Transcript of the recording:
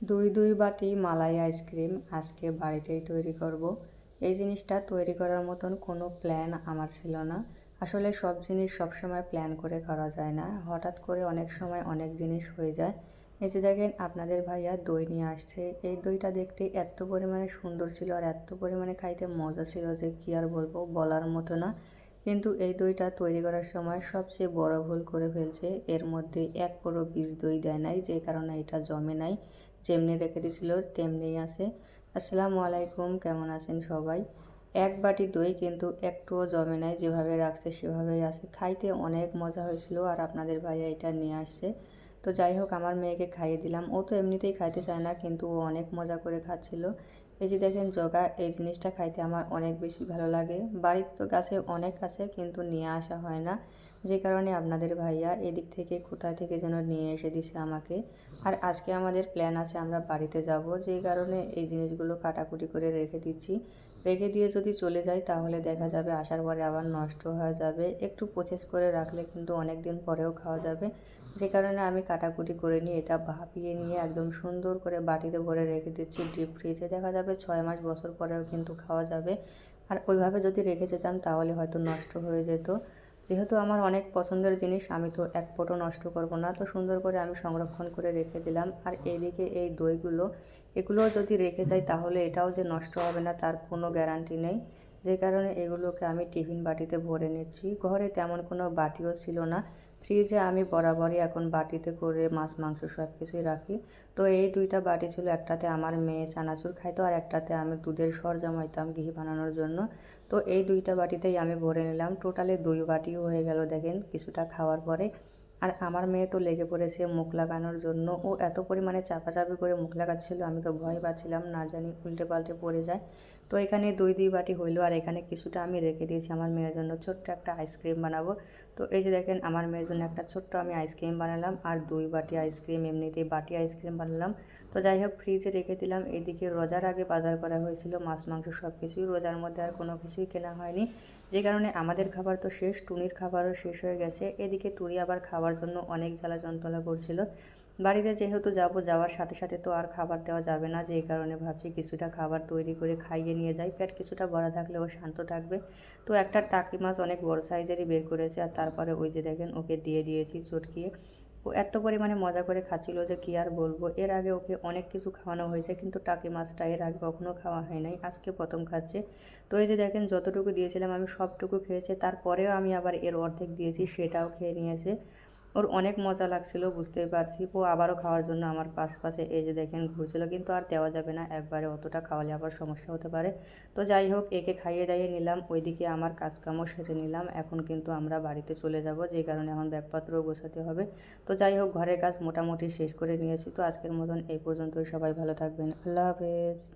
দুই দুই বাটি মালাই আইসক্রিম আজকে বাড়িতেই তৈরি করব। এই জিনিসটা তৈরি করার মতন কোনো প্ল্যান আমার ছিল না। আসলে সব জিনিস সবসময় প্ল্যান করে করা যায় না। হঠাৎ করে অনেক সময় অনেক জিনিস হয়ে যায়। এই যে দেখেন, আপনাদের ভাইয়া দই নিয়ে আসছে। এই দইটা দেখতে এত পরিমাণে সুন্দর ছিল আর এত পরিমাণে খাইতে মজা ছিল যে কী আর বলব, বলার মতো না। কিন্তু এই দইটা তৈরি করার সময় সবচেয়ে বড় ভুল করে ফেলছে। এর মধ্যে এক পুরো বীজ দই দেয় নাই, যে কারণে এটা জমে নাই। যেমনি রেখে দিয়েছিল, তেমনিই আছে। আসসালামু আলাইকুম, কেমন আছেন সবাই? এক বাটি দই কিন্তু একটুও জমে নাই, যেভাবে রাখছে সেভাবেই আছে। খাইতে অনেক মজা হয়েছিল আর আপনাদের ভাইয়া এটা নিয়ে আসছে। তো যাই হোক, আমার মেয়েকে খাইয়ে দিলাম। ও তো এমনিতেই খাইতে চায় না, কিন্তু ও অনেক মজা করে খাচ্ছিল। এই যে দেখেন জগা, এই জিনিসটা খাইতে আমার অনেক বেশি ভালো লাগে। বাড়িতে তো গাছে অনেক আছে, কিন্তু নিয়ে আসা হয় না। যে কারণে আপনাদের ভাইয়া এদিক থেকে কোথায় থেকে যেন নিয়ে এসে দিছে আমাকে। আর আজকে আমাদের প্ল্যান আছে আমরা বাড়িতে যাব যেই কারণে এই জিনিসগুলো কাটাকুটি করে রেখে দিচ্ছি। রেখে দিয়ে যদি চলে যাই তাহলে দেখা যাবে আসার পরে আবার নষ্ট হয়ে যাবে। একটু প্রসেস করে রাখলে কিন্তু অনেক দিন পরেও খাওয়া যাবে। যে কারণে আমি কাটাকুটি করে নিয়ে এটা ভাপিয়ে নিয়ে একদম সুন্দর করে বাটিতে ভরে রেখে দিচ্ছি ডিপ ফ্রিজে দেখা যাবে ছয় মাস বছর পরেও কিন্তু খাওয়া যাবে। আর ওইভাবে যদি রেখে যেতাম তাহলে হয়তো নষ্ট হয়ে যেত। যেহেতু আমার অনেক পছন্দের জিনিস, আমি তো এক ফোটো নষ্ট করব না। তো সুন্দর করে আমি সংরক্ষণ করে রেখে দিলাম। আর এইদিকে এই দইগুলো এগুলো যদি রেখে যাই তাহলে এটাও যে নষ্ট হবে না, তার কোনো গ্যারান্টি নেই। যে কারণে এগুলোকে আমি টিফিন বাটিতে ভরে নিচ্ছি। ঘরে তেমন কোনো বাটিও ছিল না। ফ্রিজে আমি বরাবরই এখন বাটিতে করে মাছ, মাংস সব কিছুই রাখি। তো এই দুইটা বাটি ছিল, একটাতে আমার মেয়ে চানাচুর খাইতো আর একটাতে আমি দুধের সর জমাইতাম ঘি বানানোর জন্য। তো এই দুইটা বাটিতেই আমি ভরে নিলাম। টোটালে দুই বাটিও হয়ে গেল দেখেন, কিছুটা খাওয়ার পরে। আর আমার মেয়ে তো লেগে পড়েছে মুখ লাগানোর জন্য। ও এত পরিমাণে চাপাচাপি করে মুখ লাগাচ্ছিল, আমি তো ভয় পাচ্ছিলাম, না জানি উল্টে পাল্টে পড়ে যায়। তো এখানে দুই দুই বাটি হইল, আর এখানে কিছুটা আমি রেখে দিয়েছি আমার মেয়ের জন্য। ছোট্ট একটা আইসক্রিম বানাবো। তো এই যে দেখেন, আমার মেয়ের জন্য একটা ছোট্ট আমি আইসক্রিম বানালাম, আর দুই বাটি আইসক্রিম এমনিতেই বাটি আইসক্রিম বানালাম। তো যাই হোক ফ্রিজে রেখে দিলাম। এদিকে রোজার আগে বাজার করা হয়েছিল, মাছ, মাংস সব কিছুই রোজার মধ্যে আর কোনো কিছুই কেনা হয়নি। যে কারণে আমাদের খাবার তো শেষ, টুনির খাবারও শেষ হয়ে গেছে। এদিকে টুনি আবার খাওয়ার জন্য অনেক জ্বালা যন্ত্রণা করছিল। বাড়িতে যেহেতু যাব, যাওয়ার সাথে সাথে তো আর খাবার দেওয়া যাবে না। যেই কারণে ভাবছি কিছুটা খাবার তৈরি করে খাইয়ে নিয়ে যাই। পেট কিছুটা ভরা থাকলে ও শান্ত থাকবে। তো একটা টাকি মাছ অনেক বড় সাইজেরই বের করেছে। আর তারপরে ওই যে দেখেন, ওকে দিয়ে দিয়েছি চটকিয়ে। এত পরিমাণে মজা করে খাচ্ছিল যে কী আর বলব। এর আগে ওকে অনেক কিছু খাওয়ানো হয়েছে কিন্তু টাকি মাছটা এর আগে কখনো খাওয়া হয় নাই। আজকে প্রথম খাচ্ছে। তো এই যে দেখেন যতটুকু দিয়েছিলাম আমি সবটুকু খেয়েছে। তারপরেও আমি আবার এর অর্ধেক দিয়েছি, সেটাও খেয়ে নিয়েছে। ওর অনেক মজা লাগছিল, বুঝতেই পারছি। ও আবারও খাওয়ার জন্য আমার পাশ এই যে দেখেন ঘুরছিল, কিন্তু আর দেওয়া যাবে না। একবারে অতটা খাওয়ালে আবার সমস্যা হতে পারে। তো যাই হোক, একে খাইয়ে দাইয়ে নিলাম। ওইদিকে আমার কাজকামও সেরে নিলাম। এখন কিন্তু আমরা বাড়িতে চলে যাব যে কারণে এখন ব্যাগপত্রও গোছাতে হবে। তো যাই হোক, ঘরের কাজ মোটামুটি শেষ করে নিয়েছি। তো আজকের মতন এই পর্যন্তই। সবাই ভালো থাকবেন। আল্লাহ হাফেজ।